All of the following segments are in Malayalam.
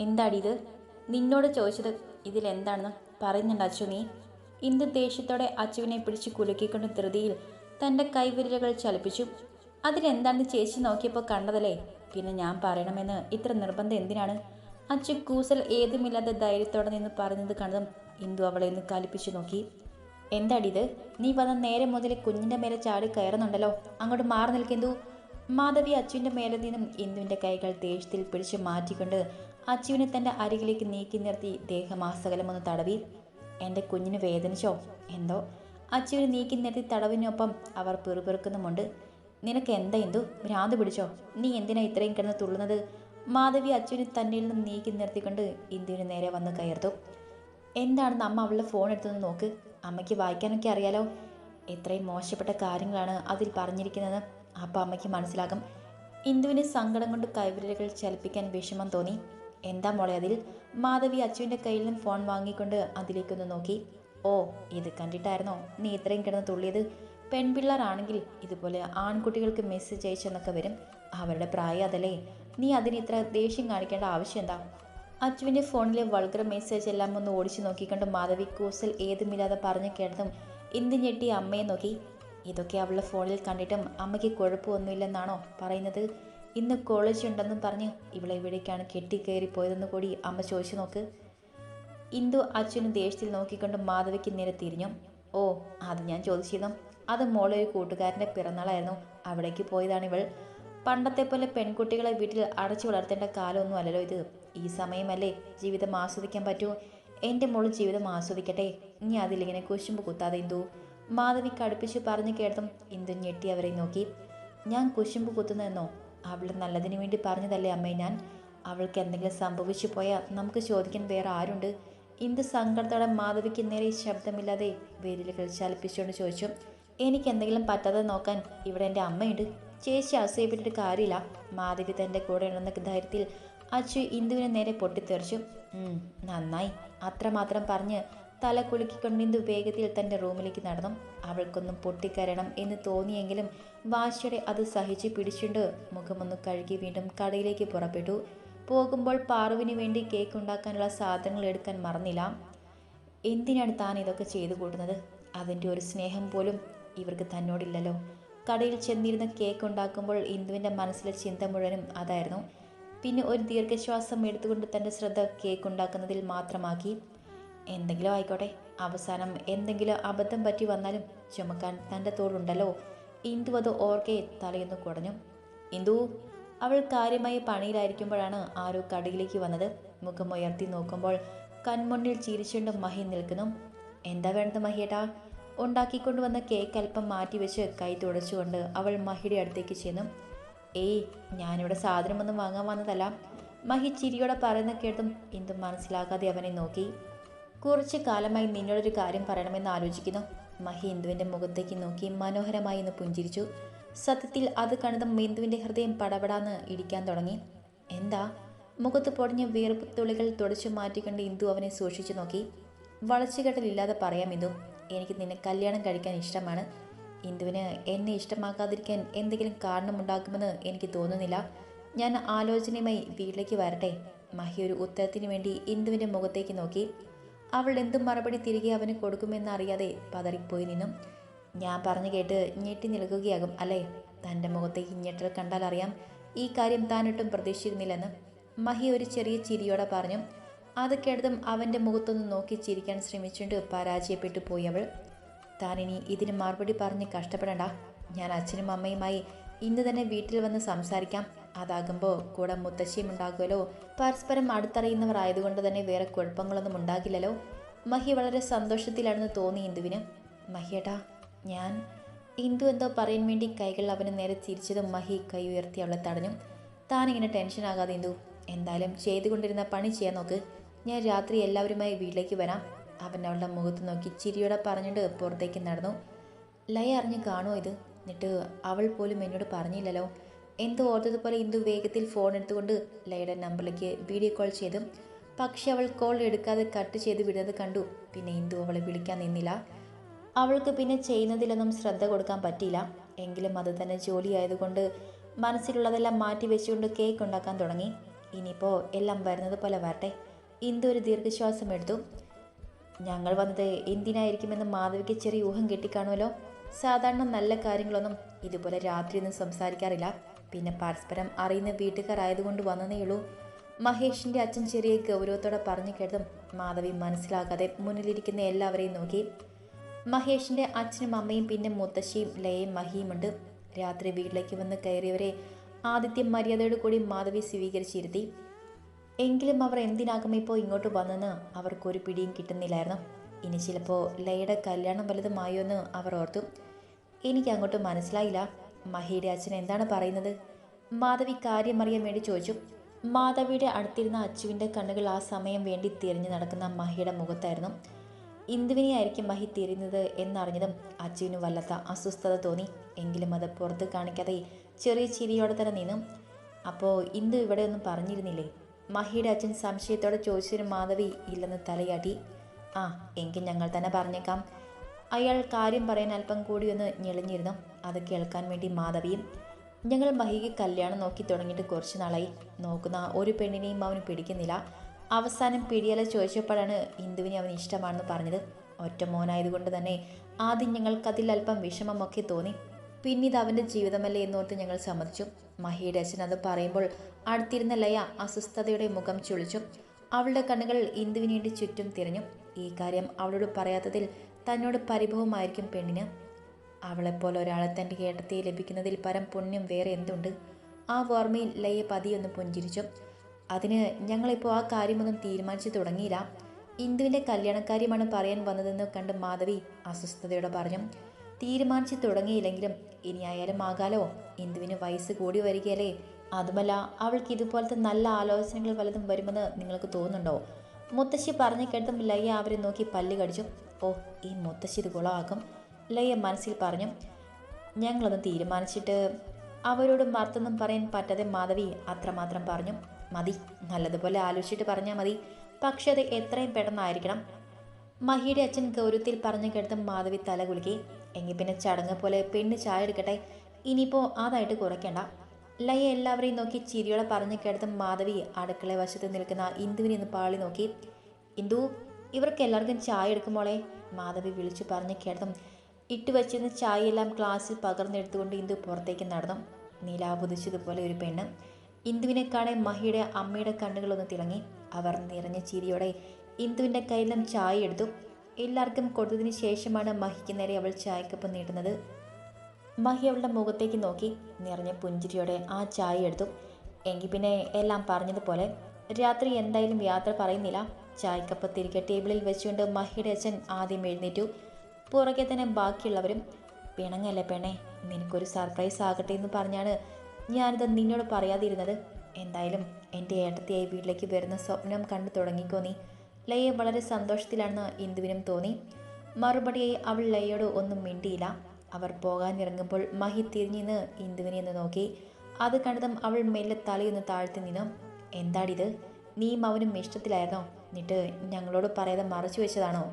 എന്താടി ഇത് നിന്നോട് ചോദിച്ചത് ഇതിലെന്താണെന്ന് പറയുന്നുണ്ട് അച്ചു നീ ഇന്ദു ദേഷ്യത്തോടെ അച്ചുവിനെ പിടിച്ച് കുലുക്കിക്കൊണ്ട് ധൃതിയിൽ തന്റെ കൈവിരലുകൾ ചലിപ്പിച്ചു. അതിലെന്താണെന്ന് ചേച്ചി നോക്കിയപ്പോൾ കണ്ടതല്ലേ? പിന്നെ ഞാൻ പറയണമെന്ന് ഇത്ര നിർബന്ധം എന്തിനാണ്? അച്ചു കൂസൽ ഏതുമില്ലാത്ത ധൈര്യത്തോടെ നിന്ന് പറഞ്ഞത് കണ്ടതും ഇന്ദു അവളെ ഒന്ന് കലിപ്പിച്ചു നോക്കി. എന്താടി ഇത് നീ വന്ന നേരെ മുതൽ കുഞ്ഞിന്റെ മേലെ ചാടി കയറുന്നുണ്ടല്ലോ. അങ്ങോട്ട് മാറി നിൽക്കെന്തു മാധവി അച്ചുവിന്റെ മേലെ നിന്നും ഇന്ദുവിന്റെ കൈകൾ ദേഷ്യത്തിൽ പിടിച്ച് മാറ്റിക്കൊണ്ട് അച്ചുവിനെ തന്റെ അരികിലേക്ക് നീക്കി നിർത്തി ദേഹമാസകലം ഒന്ന് തടവി. എന്റെ കുഞ്ഞിന് വേദനിച്ചോ? എന്തോ? അച്ചുവിനെ നീക്കി നിർത്തി തടവിനൊപ്പം അവർ പിറുപിറുക്കുന്നുമുണ്ട്. നിനക്ക് എന്താ എന്തു ഭ്രാന്ത് പിടിച്ചോ? നീ എന്തിനാ ഇത്രയും കിടന്ന് തുള്ളുന്നത് മാധവി അച്ചുവിനെ തന്നിൽ നിന്നും നീക്കി നിർത്തിക്കൊണ്ട് ഇന്ദുവിന് നേരെ വന്ന് കയർത്തു. എന്താണെന്ന് അമ്മ അവളുടെ ഫോൺ എടുത്തൊന്ന് നോക്ക്. അമ്മയ്ക്ക് വായിക്കാനൊക്കെ അറിയാലോ. എത്രയും മോശപ്പെട്ട കാര്യങ്ങളാണ് അതിൽ പറഞ്ഞിരിക്കുന്നത്. അപ്പം അമ്മയ്ക്ക് മനസ്സിലാകും. ഇന്ദുവിന് സങ്കടം കൊണ്ട് കൈവിരലുകൾ ചലിപ്പിക്കാൻ വിഷമം തോന്നി. എന്താ മോളെ അതിൽ? മാധവി അച്ചുവിന്റെ കയ്യിൽ നിന്ന് ഫോൺ വാങ്ങിക്കൊണ്ട് അതിലേക്കൊന്ന് നോക്കി. ഓ ഇത് കണ്ടിട്ടായിരുന്നോ? നീ ഇത്രയും കിടന്ന് തുള്ളിയത്? പെൺപിള്ളേരാണെങ്കിൽ ഇതുപോലെ ആൺകുട്ടികൾക്ക് മെസ്സേജ് അയച്ചെന്നൊക്കെ വരും. അവരുടെ പ്രായം അതല്ലേ. നീ അതിന് ഇത്ര ദേഷ്യം കാണിക്കേണ്ട ആവശ്യം എന്താ? അച്ചുവിന്റെ ഫോണിലെ വൾഗർ മെസ്സേജ് എല്ലാം ഒന്ന് ഓടിച്ചു നോക്കിക്കൊണ്ട് മാധവി കൂസൽ ഏതുമില്ലാതെ പറഞ്ഞു കേട്ടതും ഇന്ത് ഞെട്ടി അമ്മയെ നോക്കി. ഇതൊക്കെ അവളുടെ ഫോണിൽ കണ്ടിട്ടും അമ്മയ്ക്ക് കുഴപ്പമൊന്നുമില്ലെന്നാണോ പറയുന്നത്? ഇന്ന് കോളേജ് ഉണ്ടെന്നും പറഞ്ഞ് ഇവളെ ഇവിടേക്കാണ് കെട്ടിക്കയറി പോയതെന്ന് കൂടി അമ്മ ചോദിച്ചു നോക്ക്. ഇന്ദു അച്ഛനും ദേഷ്യത്തിൽ നോക്കിക്കൊണ്ട് മാധവിക്ക് നേരെ തിരിഞ്ഞു. ഓ അത് ഞാൻ ചോദിച്ചിരുന്നു. അത് മോളെ ഒരു കൂട്ടുകാരന്റെ പിറന്നാളായിരുന്നു. അവിടേക്ക് പോയതാണ് ഇവൾ. പണ്ടത്തെ പോലെ പെൺകുട്ടികളെ വീട്ടിൽ അടച്ചു വളർത്തേണ്ട കാലമൊന്നും അല്ലല്ലോ ഇത്. ഈ സമയമല്ലേ ജീവിതം ആസ്വദിക്കാൻ പറ്റൂ. എന്റെ മോൾ ജീവിതം ആസ്വദിക്കട്ടെ. ഇനി അതിലിങ്ങനെ കുശുമ്പ് കുത്താതെ ഇന്ദു. മാധവി കടുപ്പിച്ച് പറഞ്ഞു കേട്ടതും ഇന്ദു ഞെട്ടി അവരെ നോക്കി. ഞാൻ കുശുമ്പ് കുത്തുന്നതെന്നോ? അവളുടെ നല്ലതിന് വേണ്ടി പറഞ്ഞതല്ലേ അമ്മേ ഞാൻ? അവൾക്ക് എന്തെങ്കിലും സംഭവിച്ചു പോയാൽ നമുക്ക് ചോദിക്കാൻ വേറെ ആരുണ്ട്? ഇന്ത് സങ്കടത്തോടെ മാധവിക്ക് നേരെ ശബ്ദമില്ലാതെ വേരിൽ ചലിപ്പിച്ചുകൊണ്ട് ചോദിച്ചു എനിക്ക് എന്തെങ്കിലും പറ്റാതെ നോക്കാൻ ഇവിടെ എന്റെ അമ്മയുണ്ട്. ചേച്ചി അസൂയപ്പെട്ടിട്ട് കാര്യമില്ല. മാധവി തന്റെ കൂടെ ഉണ്ടെന്ന ധൈര്യത്തിൽ അച്ചു ഇന്ദുവിനെ നേരെ പൊട്ടിത്തെറിച്ചു. "ഉം, നന്നായി. അത്രമാത്രം പറഞ്ഞ് തല കുലുക്കിക്കൊണ്ട് ഇന്ദു വേഗത്തിൽ തന്റെ റൂമിലേക്ക് നടന്നു. അവൾക്കൊന്നും പൊട്ടിക്കരണം എന്ന് തോന്നിയെങ്കിലും വാശിയുടെ അത് സഹിച്ച് പിടിച്ചുണ്ട് മുഖമൊന്ന് കഴുകി വീണ്ടും കടയിലേക്ക് പുറപ്പെട്ടു. പോകുമ്പോൾ പാറുവിന് വേണ്ടി കേക്ക് ഉണ്ടാക്കാനുള്ള സാധനങ്ങൾ എടുക്കാൻ മറന്നില്ല. എന്തിനാണ് താൻ ഇതൊക്കെ ചെയ്തു കൂട്ടുന്നത്? അതിന്റെ ഒരു സ്നേഹം പോലും ഇവർക്ക് തന്നോടില്ലല്ലോ. കടയിൽ ചെന്നിരുന്ന കേക്ക് ഉണ്ടാക്കുമ്പോൾ ഇന്ദുവിന്റെ മനസ്സിലെ ചിന്ത മുഴുവനും അതായിരുന്നു. പിന്നെ ഒരു ദീർഘശ്വാസം എടുത്തുകൊണ്ട് തന്റെ ശ്രദ്ധ കേക്ക് ഉണ്ടാക്കുന്നതിൽ മാത്രമാക്കി. എന്തെങ്കിലും ആയിക്കോട്ടെ. അവസാനം എന്തെങ്കിലും അബദ്ധം പറ്റി വന്നാലും ചുമക്കാൻ തന്റെ തോളുണ്ടല്ലോ. ഇന്ദു അത് ഓർക്കെ തലയൊന്ന് കുടഞ്ഞു. ഇന്ദു അവൾ കാര്യമായി പണിയിലായിരിക്കുമ്പോഴാണ് ആരോ കടയിലേക്ക് വന്നത്. മുഖം ഉയർത്തി നോക്കുമ്പോൾ കൺമുന്നിൽ ചിരിച്ചുകൊണ്ട് മഹി നിൽക്കുന്നു. എന്താ വേണ്ടത് മഹിയേട്ടാ? ഉണ്ടാക്കിക്കൊണ്ടുവന്ന കേക്ക് അല്പം മാറ്റിവെച്ച് കൈ തുടച്ചുകൊണ്ട് അവൾ മഹിയുടെ അടുത്തേക്ക് ചെന്നു. ഏയ് ഞാനിവിടെ സാധനമൊന്നും വാങ്ങാൻ വന്നതല്ല. മഹി ചിരിയോടെ പറയുന്ന കേട്ടും ഇന്ദു മനസ്സിലാക്കാതെ അവനെ നോക്കി. കുറച്ച് കാലമായി നിന്നോടൊരു കാര്യം പറയണമെന്ന് ആലോചിക്കുന്നു. മഹി ഇന്ദുവിന്റെ മുഖത്തേക്ക് നോക്കി മനോഹരമായി ഒന്ന് പുഞ്ചിരിച്ചു. സത്യത്തിൽ അത് കണ്ടതും ബിന്ദുവിന്റെ ഹൃദയം പടപടാന്ന് ഇടിക്കാൻ തുടങ്ങി. എന്താ? മുഖത്ത് പൊടിഞ്ഞ വീർപ്പ് തുള്ളികൾ തുടച്ചു മാറ്റിക്കൊണ്ട് ഇന്ദു അവനെ സൂക്ഷിച്ചു നോക്കി. വളച്ചുകെട്ടലില്ലാതെ പറയാം ഇന്ദു. എനിക്ക് നിന്നെ കല്യാണം കഴിക്കാൻ ഇഷ്ടമാണ്. ഇന്ദുവിന് എന്നെ ഇഷ്ടമാക്കാതിരിക്കാൻ എന്തെങ്കിലും കാരണമുണ്ടാക്കുമെന്ന് എനിക്ക് തോന്നുന്നില്ല. ഞാൻ ആലോചനയുമായി വീട്ടിലേക്ക് വരട്ടെ. മഹി ഒരു ഉത്തരത്തിന് വേണ്ടി ഇന്ദുവിന്റെ മുഖത്തേക്ക് നോക്കി. അവൾ എന്തും മറുപടി തിരികെ അവന് കൊടുക്കുമെന്നറിയാതെ പതറിപ്പോയി നിന്നും. ഞാൻ പറഞ്ഞു കേട്ട് ഞെട്ടി നിൽക്കുകയാകും അല്ലേ? തന്റെ മുഖത്തെ ഞെട്ടൽ കണ്ടാൽ അറിയാം. ഈ കാര്യം താനൊട്ടും പ്രതീക്ഷിച്ചിരുന്നില്ലെന്ന് മഹി ഒരു ചെറിയ ചിരിയോടെ പറഞ്ഞു. അത് കേട്ടതും അവന്റെ മുഖത്തൊന്ന് നോക്കി ചിരിക്കാൻ ശ്രമിച്ചുകൊണ്ട് പരാജയപ്പെട്ടു പോയി അവൾ. താനിനി ഇതിന് മറുപടി പറഞ്ഞ് കഷ്ടപ്പെടണ്ട. ഞാൻ അച്ഛനും അമ്മയുമായി ഇന്ന് തന്നെ വീട്ടിൽ വന്ന് സംസാരിക്കാം. അതാകുമ്പോൾ കൂടെ മുത്തശ്ശിയും ഉണ്ടാകുമല്ലോ. പരസ്പരം അടുത്തറിയുന്നവർ ആയതുകൊണ്ട് തന്നെ വേറെ കുഴപ്പങ്ങളൊന്നും ഉണ്ടാകില്ലല്ലോ. മഹി വളരെ സന്തോഷത്തിലാണെന്ന് തോന്നി ഇന്ദുവിന്. മഹിയേട്ടാ ഞാൻ ഇന്ദു എന്തോ പറയാൻ വേണ്ടി കൈകൾ അവന് നേരെ തിരിച്ചതും മഹി കൈ ഉയർത്തി അവളെ തടഞ്ഞു. താനിങ്ങനെ ടെൻഷൻ ആകാതെ ഇന്ദു എന്തായാലും ചെയ്തുകൊണ്ടിരുന്ന പണി ചെയ്യാൻ നോക്ക്. ഞാൻ രാത്രി എല്ലാവരുമായി വീട്ടിലേക്ക് വരാം. അവൻ അവളുടെ മുഖത്ത് നോക്കി ചിരിയോടെ പറഞ്ഞിട്ട് പുറത്തേക്ക് നടന്നു. ലയ അറിഞ്ഞ് കാണുമോ ഇത്? എന്നിട്ട് അവൾ പോലും എന്നോട് പറഞ്ഞില്ലല്ലോ. എന്തോ ഓർത്തതുപോലെ ഇന്ദു വേഗത്തിൽ ഫോൺ എടുത്തുകൊണ്ട് ലൈഡൻ നമ്പറിലേക്ക് വീഡിയോ കോൾ ചെയ്തു. പക്ഷെ അവൾ കോൾ എടുക്കാതെ കട്ട് ചെയ്ത് വിടുന്നത് കണ്ടു. പിന്നെ ഇന്ദു അവളെ വിളിക്കാൻ നിന്നില്ല. അവൾക്ക് പിന്നെ ചെയ്യുന്നതിലൊന്നും ശ്രദ്ധ കൊടുക്കാൻ പറ്റിയില്ല. എങ്കിലും അത് തന്നെ ജോലിയായതുകൊണ്ട് മനസ്സിലുള്ളതെല്ലാം മാറ്റി വെച്ചുകൊണ്ട് കേക്ക് ഉണ്ടാക്കാൻ തുടങ്ങി. ഇനിയിപ്പോൾ എല്ലാം വരുന്നത് പോലെ വരട്ടെ. ഇന്ദു ഒരു ദീർഘശ്വാസം എടുത്തു. ഞങ്ങൾ വന്നത് എന്തിനായിരിക്കുമെന്ന് മാധവിക്ക് ചെറിയ ഊഹം കിട്ടിക്കാണുമല്ലോ. സാധാരണ നല്ല കാര്യങ്ങളൊന്നും ഇതുപോലെ രാത്രിയൊന്നും സംസാരിക്കാറില്ല. പിന്നെ പരസ്പരം അറിയുന്ന വീട്ടുകാരായതുകൊണ്ട് വന്നതേ ഉള്ളൂ. മഹേഷിന്റെ അച്ഛൻ ചെറിയ ഗൗരവത്തോടെ പറഞ്ഞു കേട്ടതും മാധവി മനസ്സിലാക്കാതെ മുന്നിലിരിക്കുന്ന എല്ലാവരെയും നോക്കി. മഹേഷിന്റെ അച്ഛനും അമ്മയും പിന്നെ മുത്തശ്ശിയും ലയയും മഹിയുമുണ്ട് രാത്രി വീട്ടിലേക്ക് വന്ന് കയറിയവരെ ആദിത്യം മര്യാദയോട് കൂടി മാധവി സ്വീകരിച്ചിരുത്തി. എങ്കിലും അവർ എന്തിനാകും ഇപ്പോൾ ഇങ്ങോട്ട് വന്നെന്ന് അവർക്കൊരു പിടിയും കിട്ടുന്നില്ലായിരുന്നു. ഇനി ചിലപ്പോൾ ലയയുടെ കല്യാണം വലുതുമായോ എന്ന് അവർ ഓർത്തു. എനിക്കങ്ങോട്ട് മനസ്സിലായില്ല. മഹിയുടെ അച്ഛൻ എന്താണ് പറയുന്നത്? മാധവി കാര്യമറിയാൻ വേണ്ടി ചോദിച്ചു. മാധവിയുടെ അടുത്തിരുന്ന അച്ചുവിന്റെ കണ്ണുകൾ ആ സമയം വേണ്ടി തിരിഞ്ഞു നടക്കുന്ന മഹിയുടെ മുഖത്തായിരുന്നു. ഇന്ദുവിനെയായിരിക്കും മഹി തിരിഞ്ഞത് എന്നറിഞ്ഞതും അച്ചുവിന് വല്ലാത്ത അസ്വസ്ഥത തോന്നി. എങ്കിലും അത് പുറത്ത് കാണിക്കാതെ ചെറിയ ചിരിയോടെ തന്നെ നിന്നു. അപ്പോൾ ഇന്ദു ഇവിടെ ഒന്നും പറഞ്ഞിരുന്നില്ലേ? മഹിയുടെ അച്ഛൻ സംശയത്തോടെ ചോദിച്ചതിന് മാധവി ഇല്ലെന്ന് തലയാട്ടി. ആ എങ്കിൽ ഞങ്ങൾ തന്നെ പറഞ്ഞേക്കാം. അയാൾ കാര്യം പറയാൻ അല്പം കൂടി ഒന്ന് ഞെളിഞ്ഞിരുന്നു. അത് കേൾക്കാൻ വേണ്ടി മാധവിയും ഞങ്ങൾ മഹിക്ക് കല്യാണം നോക്കി തുടങ്ങിയിട്ട് കുറച്ച് നാളായി. നോക്കുന്ന ഒരു പെണ്ണിനെയും അവന് പിടിക്കുന്നില്ല. അവസാനം പിടിയല ചോദിച്ചപ്പോഴാണ് ഇന്ദുവിനെ അവന് ഇഷ്ടമാണെന്ന് പറഞ്ഞത്. ഒറ്റ മോനായതുകൊണ്ട് തന്നെ ആദ്യം ഞങ്ങൾക്കതിൽ അല്പം വിഷമമൊക്കെ തോന്നി. പിന്നീട് അവന്റെ ജീവിതമല്ലേ എന്നോർത്ത് ഞങ്ങൾ സമ്മതിച്ചു. മഹിയുടെ അച്ഛൻ അത് പറയുമ്പോൾ അടുത്തിരുന്ന ലയ അസ്വസ്ഥതയുടെ മുഖം ചുളിച്ചു. അവളുടെ കണ്ണുകൾ ഇന്ദുവിനേണ്ടി ചുറ്റും തിരഞ്ഞു. ഈ കാര്യം അവളോട് പറയാത്തതിൽ തന്നോട് പരിഭവമായിരിക്കും പെണ്ണിന്. അവളെപ്പോലെ ഒരാളെ തന്റെ ഏട്ടത്തെ ലഭിക്കുന്നതിൽ പരം പുണ്യം വേറെ എന്തുണ്ട്? ആ ഓർമ്മയിൽ ലയ പതിയൊന്ന് പുഞ്ചിരിച്ചു. അതിന് ഞങ്ങളിപ്പോൾ ആ കാര്യമൊന്നും തീരുമാനിച്ചു തുടങ്ങിയില്ല. ഇന്ദുവിന്റെ കല്യാണക്കാര്യമാണ് പറയാൻ വന്നതെന്ന് കണ്ട് മാധവി അസ്വസ്ഥതയോടെ പറഞ്ഞു. തീരുമാനിച്ചു തുടങ്ങിയില്ലെങ്കിലും ഇനി ആയാലും ആകാലോ? ഇന്ദുവിന് വയസ്സ് കൂടി വരികയല്ലേ? അതുമല്ല അവൾക്ക് ഇതുപോലത്തെ നല്ല ആലോചനകൾ വല്ലതും വരുമെന്ന് നിങ്ങൾക്ക് തോന്നുന്നുണ്ടോ? മുത്തശ്ശി പറഞ്ഞു കേട്ടും ലയ്യ അവരെ നോക്കി പല്ല് കടിച്ചു. ഓ ഈ മുത്തശ്ശി ഇത് കുളമാക്കും ലയ്യ മനസ്സിൽ പറഞ്ഞു ഞങ്ങളൊന്ന് തീരുമാനിച്ചിട്ട് അവരോട് മറുത്തൊന്നും പറയാൻ പറ്റാതെ മാധവി അത്രമാത്രം പറഞ്ഞു. മതി നല്ലതുപോലെ ആലോചിച്ചിട്ട് പറഞ്ഞാൽ മതി. പക്ഷെ അത് എത്രയും പെട്ടെന്നായിരിക്കണം. മഹിയുടെ അച്ഛൻ ഗൗരവത്തിൽ പറഞ്ഞു കേട്ടതും മാധവി തല കുലുക്കി. എങ്കിൽ പിന്നെ ചടങ്ങ് പോലെ പെണ്ണ് ചായ എടുക്കട്ടെ? ഇനിയിപ്പോൾ അതായിട്ട് കുറയ്ക്കണ്ട. ലയ എല്ലാവരെയും നോക്കി ചിരിയോടെ പറഞ്ഞു കേട്ടത് മാധവി അടുക്കള വശത്ത് നിൽക്കുന്ന ഇന്ദുവിനെ ഒന്ന് പാളി നോക്കി. ഇന്ദു ഇവർക്ക് എല്ലാവർക്കും ചായ എടുക്കുമോളെ മാധവി വിളിച്ചു പറഞ്ഞു കേട്ടതും. ഇട്ട് വെച്ചിരുന്ന ചായയെല്ലാം ഗ്ലാസ്സിൽ പകർന്നെടുത്തുകൊണ്ട് ഇന്ദു പുറത്തേക്ക് നടന്നു. നിലാപുതിച്ചതുപോലെ ഒരു പെണ്ണ്. ഇന്ദുവിനെ കാണാൻ മഹിയുടെ അമ്മയുടെ കണ്ണുകളൊന്ന് തിളങ്ങി. അവർ നിറഞ്ഞ ചിരിയോടെ ഇന്ദുവിന്റെ കയ്യിലും ചായ എടുത്തു. എല്ലാവർക്കും കൊടുത്തതിന് ശേഷമാണ് മഹിക്ക് നേരെ അവൾ ചായക്കൊപ്പം നീട്ടുന്നത് മഹി അവളുടെ മുഖത്തേക്ക് നോക്കി നിറഞ്ഞ പുഞ്ചിരിയോടെ ആ ചായ എടുത്തു. എങ്കിൽ പിന്നെ എല്ലാം പറഞ്ഞതുപോലെ രാത്രി എന്തായാലും യാത്ര പറയുന്നില്ല. ചായക്കപ്പ് തിരികെ ടേബിളിൽ വെച്ചുകൊണ്ട് മഹിയുടെ അച്ഛൻ ആദ്യം എഴുന്നേറ്റു. പുറകെ തന്നെ ബാക്കിയുള്ളവരും പിണങ്ങല്ലേ പെണ്ണെ നിനക്കൊരു സർപ്രൈസ് ആകട്ടെ എന്ന് പറഞ്ഞാണ് ഞാനിത് നിന്നോട് പറയാതിരുന്നത്. എന്തായാലും എന്റെ ഏട്ടത്തിയായി വീട്ടിലേക്ക് വരുന്ന സ്വപ്നം കണ്ടു തുടങ്ങിക്കോ നീ. ലയ വളരെ സന്തോഷത്തിലാണെന്ന് ഇന്ദുവിനും തോന്നി. മറുപടിയായി അവൾ ലയയോട് ഒന്നും മിണ്ടിയില്ല. അവർ പോകാനിറങ്ങുമ്പോൾ മഹി തിരിഞ്ഞിന്ന് ഇന്ദുവിനെ ഒന്ന് നോക്കി. അത് കണ്ടതും അവൾ മെല്ലെ തലയൊന്ന് താഴ്ത്തി നിന്നു. എന്താടിത്? നീയും അവനും ഇഷ്ടത്തിലായിരുന്നോ? എന്നിട്ട് ഞങ്ങളോട് പറയാതെ മറച്ചു വെച്ചതാണോ?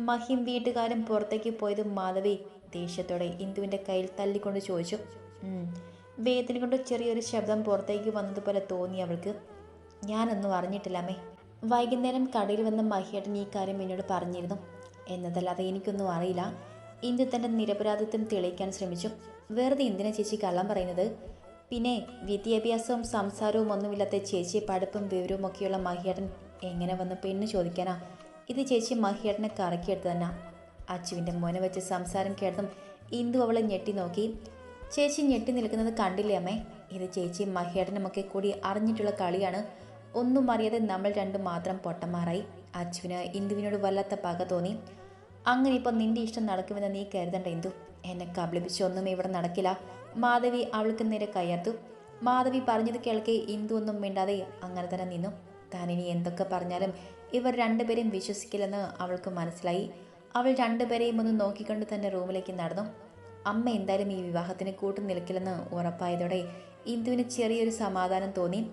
മഹിം വീട്ടുകാരും പുറത്തേക്ക് പോയതും മാധവി ദേഷ്യത്തോടെ ഇന്ദുവിന്റെ കയ്യിൽ തല്ലിക്കൊണ്ട് ചോദിച്ചു. വേദന കൊണ്ട് ചെറിയൊരു ശബ്ദം പുറത്തേക്ക് വന്നതുപോലെ തോന്നി അവൾക്ക്. ഞാനൊന്നും അറിഞ്ഞിട്ടില്ലമ്മേ വൈകുന്നേരം കടയിൽ വന്ന മഹിയേട്ടൻ ഈ കാര്യം എന്നോട് പറഞ്ഞിരുന്നു. എന്നതല്ലാതെ എനിക്കൊന്നും അറിയില്ല. ഇന്ദു തന്റെ നിരപരാധിത്വം തെളിയിക്കാൻ ശ്രമിച്ചു. വെറുതെ എന്തിനാ ചേച്ചി കള്ളം പറയുന്നത്? പിന്നെ വിദ്യാഭ്യാസവും സംസാരവും ഒന്നുമില്ലാത്ത ചേച്ചിയെ പഠിപ്പും വിവരവും ഒക്കെയുള്ള മഹിയേട്ടൻ എങ്ങനെ വന്ന് പെണ്ണ് ചോദിക്കാനാ? ഇത് ചേച്ചി മഹിയേട്ടനെ കറക്കിയെടുത്ത് തന്നെ. അച്ചുവിന്റെ മോനെ വെച്ച് സംസാരം കേട്ടതും ഇന്ദു അവളെ ഞെട്ടി നോക്കി. ചേച്ചി ഞെട്ടി നിൽക്കുന്നത് കണ്ടില്ലേ അമ്മേ? ഇത് ചേച്ചി മഹിയേട്ടനുമൊക്കെ കൂടി അറിഞ്ഞിട്ടുള്ള കളിയാണ്. ഒന്നും അറിയാതെ നമ്മൾ രണ്ടും മാത്രം പൊട്ടന്മാരായി. അച്ചുവിന് ഇന്ദുവിനോട് വല്ലാത്ത പക തോന്നി. അങ്ങനെ ഇപ്പം നിന്റെ ഇഷ്ടം നടക്കുമെന്ന് നീ കരുതണ്ട എന്തു എന്നെ കബളിപ്പിച്ചൊന്നും ഇവിടെ നടക്കില്ല. മാധവി അവൾക്ക് നേരെ കയ്യാത്തു മാധവി പറഞ്ഞത് കേൾക്കെ ഇന്ദു ഒന്നും മിണ്ടാതെ അങ്ങനെ തന്നെ നിന്നു. താൻ ഇനി എന്തൊക്കെ പറഞ്ഞാലും ഇവർ രണ്ടുപേരെയും വിശ്വസിക്കില്ലെന്ന് അവൾക്ക് മനസ്സിലായി. അവൾ രണ്ടുപേരെയും ഒന്ന് നോക്കിക്കൊണ്ട് തന്റെ റൂമിലേക്ക് നടന്നു. അമ്മ എന്തായാലും ഈ വിവാഹത്തിന് കൂട്ടു നിൽക്കില്ലെന്ന് ഉറപ്പായതോടെ ഇന്ദുവിന് ചെറിയൊരു സമാധാനം തോന്നി.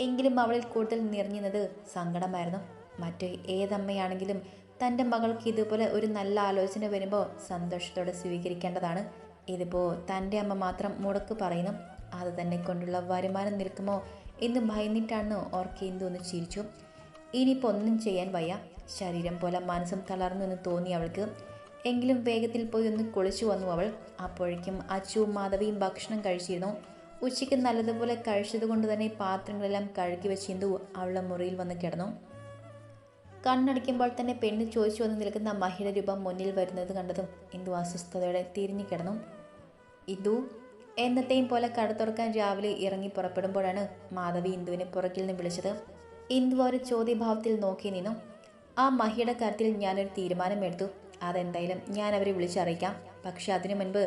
എങ്കിലും അവളിൽ കൂടുതൽ നിറഞ്ഞത് സങ്കടമായിരുന്നു. മറ്റു ഏതമ്മയാണെങ്കിലും തന്റെ മകൾക്ക് ഇതുപോലെ ഒരു നല്ല ആലോചന വരുമ്പോൾ സന്തോഷത്തോടെ സ്വീകരിക്കേണ്ടതാണ്. ഇതിപ്പോൾ തന്റെ അമ്മ മാത്രം മുടക്ക് പറയുന്നു. അത് തന്നെ കൊണ്ടുള്ള വരുമാനം നിൽക്കുമോ എന്ന് ഭയന്നിട്ടാണെന്ന് ഓർക്കെ ഇന്ദു ഒന്ന് ചിരിച്ചു. ഇനിയിപ്പോൾ ഒന്നും ചെയ്യാൻ വയ്യ. ശരീരം പോലെ മനസ്സും തളർന്നു എന്ന് തോന്നി അവൾക്ക്. എങ്കിലും വേഗത്തിൽ പോയി ഒന്ന് കുളിച്ചു വന്നു അവൾ. അപ്പോഴേക്കും അച്ചുവും മാധവിയും ഭക്ഷണം കഴിച്ചിരുന്നു. ഉച്ചയ്ക്ക് നല്ലതുപോലെ കഴിച്ചതുകൊണ്ട് തന്നെ പാത്രങ്ങളെല്ലാം കഴുകി വെച്ച് ഇന്ദു അവളുടെ മുറിയിൽ വന്ന് കിടന്നു. കണ്ണടിക്കുമ്പോൾ തന്നെ പെണ്ണ് ചോദിച്ചു വന്ന് നിൽക്കുന്ന മഹിള രൂപം മുന്നിൽ വരുന്നത് കണ്ടതും ഇന്ദു അസ്വസ്ഥതയോടെ തിരിഞ്ഞു കിടന്നു. ഇന്ദു എന്നത്തെയും പോലെ കട തുറക്കാൻ രാവിലെ ഇറങ്ങി പുറപ്പെടുമ്പോഴാണ് മാധവി ഇന്ദുവിനെ പുറകിൽ നിന്ന് വിളിച്ചത്. ഇന്ദു ഒരു ചോദ്യഭാവത്തിൽ നോക്കി നിന്നു. ആ മഹിയുടെ കാര്യത്തിൽ ഞാനൊരു തീരുമാനമെടുത്തു. അതെന്തായാലും ഞാൻ അവരെ വിളിച്ചറിയിക്കാം. പക്ഷെ അതിനു മുൻപ്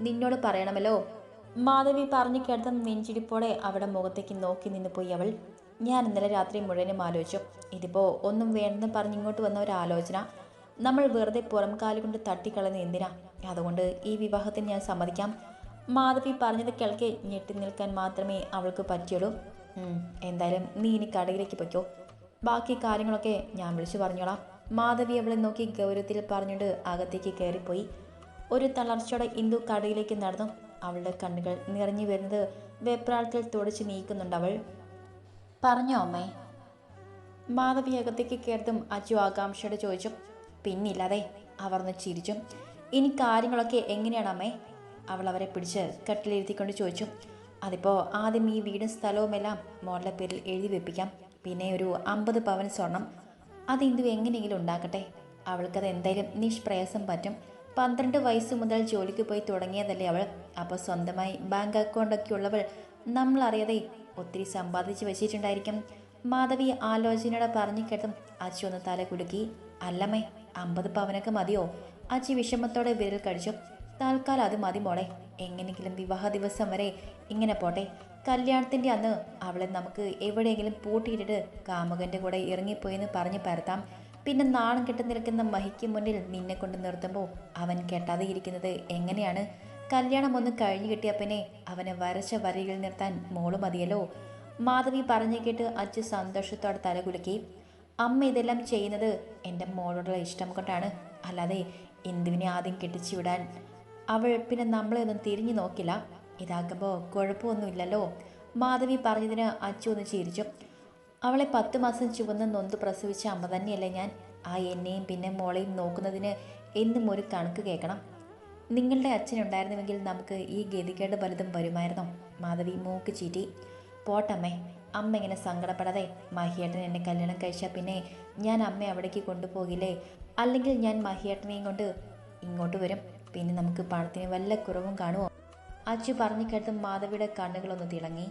നിന്നോട് പറയണമല്ലോ. മാധവി പറഞ്ഞു കേട്ടതും നെഞ്ചിടിപ്പോടെ അവിടെ മുഖത്തേക്ക് നോക്കി നിന്ന് പോയി അവൾ. ഞാൻ ഇന്നലെ രാത്രി മുഴുവനും ആലോചിച്ചു. ഇതിപ്പോൾ ഒന്നും വേണ്ടെന്ന് പറഞ്ഞ് ഇങ്ങോട്ട് വന്ന ഒരു ആലോചന നമ്മൾ വെറുതെ പുറം കാൽ കൊണ്ട് തട്ടിക്കളയുന്ന എന്തിനാ? അതുകൊണ്ട് ഈ വിവാഹത്തിന് ഞാൻ സമ്മതിക്കാം. മാധവി പറഞ്ഞത് കേൾക്കെ. ഞെട്ടി നിൽക്കാൻ മാത്രമേ അവൾക്ക് പറ്റിയുള്ളൂ. എന്തായാലും നീ ഇനി കടയിലേക്ക് പൊയ്ക്കോ. ബാക്കി കാര്യങ്ങളൊക്കെ ഞാൻ വിളിച്ചു പറഞ്ഞോളാം. മാധവി അവളെ നോക്കി ഗൗരവത്തിൽ പറഞ്ഞുകൊണ്ട് അകത്തേക്ക് കയറിപ്പോയി. ഒരു തളർച്ചയോടെ ഇന്ദു കടയിലേക്ക് നടന്നു. അവളുടെ കണ്ണുകൾ നിറഞ്ഞു വരുന്നത് വെപ്രാളത്തിൽ തുടച്ച് നീക്കുന്നുണ്ട് അവൾ. പറഞ്ഞോ അമ്മേ. മാധവി അകത്തേക്ക് കയറിയതും അജു ആകാംക്ഷയോടെ ചോദിച്ചു പിന്നില്ലാതെ അവർന്ന് ചിരിച്ചു ഇനി കാര്യങ്ങളൊക്കെ എങ്ങനെയാണ് അമ്മേ? അവൾ അവരെ പിടിച്ച് കട്ടിലിരുത്തിക്കൊണ്ട് ചോദിച്ചു അതിപ്പോൾ ആദ്യം ഈ വീടും സ്ഥലവുമെല്ലാം മോളുടെ പേരിൽ എഴുതി വെപ്പിക്കാം. പിന്നെ ഒരു അമ്പത് പവൻ സ്വർണം. അത് ഇന്ദു എങ്ങനെയെങ്കിലും ഉണ്ടാക്കട്ടെ. അവൾക്കത് എന്തായാലും നിഷ്പ്രയാസം പറ്റും. പന്ത്രണ്ട് വയസ്സ് മുതൽ ജോലിക്ക് പോയി തുടങ്ങിയതല്ലേ അവൾ. അപ്പോൾ സ്വന്തമായി ബാങ്ക് അക്കൗണ്ടൊക്കെ ഉള്ളവൾ നമ്മളറിയാതെ ഒത്തിരി സമ്പാദിച്ച് വെച്ചിട്ടുണ്ടായിരിക്കും. മാധവി ആലോചനയോടെ പറഞ്ഞു കേട്ടും അച്ചു ഒന്ന് തല കുലുക്കി. അല്ലമ്മേ അമ്പത് പവനൊക്കെ മതിയോ? അച്ചി വിഷമത്തോടെ വിരൽ കഴിച്ചു താൽക്കാലം അത് മതി മോളെ. എങ്ങനെയെങ്കിലും വിവാഹ ദിവസം വരെ ഇങ്ങനെ പോട്ടെ. കല്യാണത്തിന്റെ അന്ന് അവളെ നമുക്ക് എവിടെയെങ്കിലും പൂട്ടിയിട്ടിട്ട് കാമുകന്റെ കൂടെ ഇറങ്ങിപ്പോയെന്ന് പറഞ്ഞ് പരത്താം. പിന്നെ നാണം കെട്ടി നിൽക്കുന്ന മഹിക്ക് മുന്നിൽ നിന്നെ കൊണ്ട് നിർത്തുമ്പോൾ അവൻ കെട്ടാതെ ഇരിക്കുന്നത് എങ്ങനെയാണ്? കല്യാണം ഒന്ന് കഴിഞ്ഞു കിട്ടിയ പിന്നെ അവനെ വരച്ച വരയിൽ നിർത്താൻ മോൾ മതിയല്ലോ. മാധവി പറഞ്ഞു കേട്ട് അച്ഛൻ സന്തോഷത്തോടെ തലകുലുക്കി അമ്മ ഇതെല്ലാം ചെയ്യുന്നത് എന്റെ മോളോടുള്ള ഇഷ്ടം കൊണ്ടാണ്. അല്ലാതെ ഇന്ദുവിനെ ആദ്യം കെട്ടിച്ചു വിടാൻ? അവൾ പിന്നെ നമ്മളെ ഒന്നും തിരിഞ്ഞു നോക്കില്ല. ഇതാക്കുമ്പോൾ കുഴപ്പമൊന്നുമില്ലല്ലോ. മാധവി പറഞ്ഞതിന് അച്ചു ഒന്ന് ചിരിച്ചു. അവളെ പത്ത് മാസം ചുവന്ന് നൊന്ത് പ്രസവിച്ച അമ്മ തന്നെയല്ലേ ഞാൻ. ആ എന്നെയും പിന്നെ മോളെയും നോക്കുന്നതിന് എന്നും ഒരു കണക്ക് കേൾക്കണം. നിങ്ങളുടെ അച്ഛനുണ്ടായിരുന്നുവെങ്കിൽ നമുക്ക് ഈ ഗതികേട് പലതും വരുമായിരുന്നു. മാധവി മൂക്ക് ചീറ്റി പോട്ടമ്മേ അമ്മ ഇങ്ങനെ സങ്കടപ്പെടാതെ മഹിയേട്ടൻ എന്നെ കല്യാണം കഴിച്ചാൽ പിന്നെ ഞാൻ അമ്മ അവിടേക്ക് കൊണ്ടുപോകില്ലേ? അല്ലെങ്കിൽ ഞാൻ മഹിയേട്ടനെയും കൊണ്ട് ഇങ്ങോട്ട് വരും? പിന്നെ നമുക്ക് പണത്തിന് വല്ല കുറവും കാണുമോ അച്ചു പറഞ്ഞു കേട്ട് മാധവിയുടെ കണ്ണുകളൊന്ന് തിളങ്ങി.